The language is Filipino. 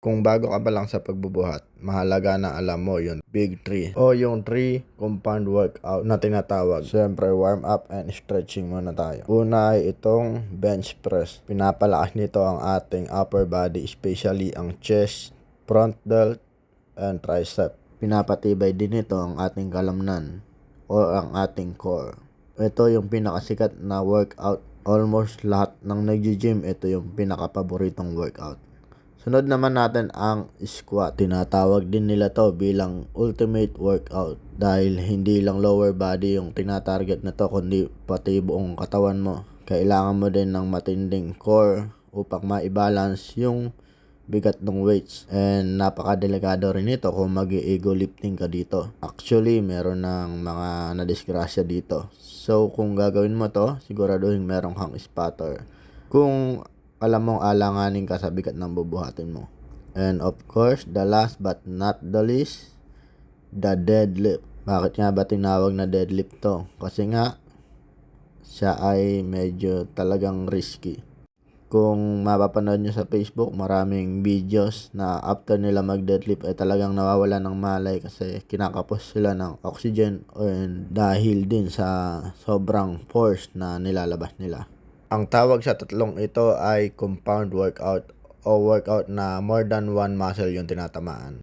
Kung bago ka pa lang sa pagbubuhat, mahalaga na alam mo yung big 3 o yung 3 compound workout na tinatawag. Siyempre, warm up and stretching muna tayo. Una ay itong bench press. Pinapalakas nito ang ating upper body, especially ang chest, front delt, and tricep. Pinapatibay din ito ang ating kalamnan o ang ating core. Ito yung pinakasikat na workout. Almost lahat ng nag-gym, ito yung pinakapaboritong workout. Sunod naman natin ang squat. Tinatawag din nila to bilang ultimate workout dahil hindi lang lower body yung tinatarget na to kundi pati buong katawan mo. Kailangan mo din ng matinding core upang ma-balance yung bigat ng weights. And napakadelikado rin ito kung mag ego lifting ka dito. Actually, meron ng mga nadisgrasya dito. So, kung gagawin mo to, siguraduhin meron kang spotter. Kung alam mong alanganin ka sa bigat ng bubuhatin mo. And of course, the last but not the least, the deadlift. Bakit nga ba tinawag na deadlift to? Kasi nga, siya ay medyo talagang risky. Kung mapapanood nyo sa Facebook, maraming videos na after nila mag-deadlift ay talagang nawawala ng malay kasi kinakapos sila ng oxygen and dahil din sa sobrang force na nilalabas nila. Ang tawag sa tatlong ito ay compound workout o workout na more than one muscle yung tinatamaan.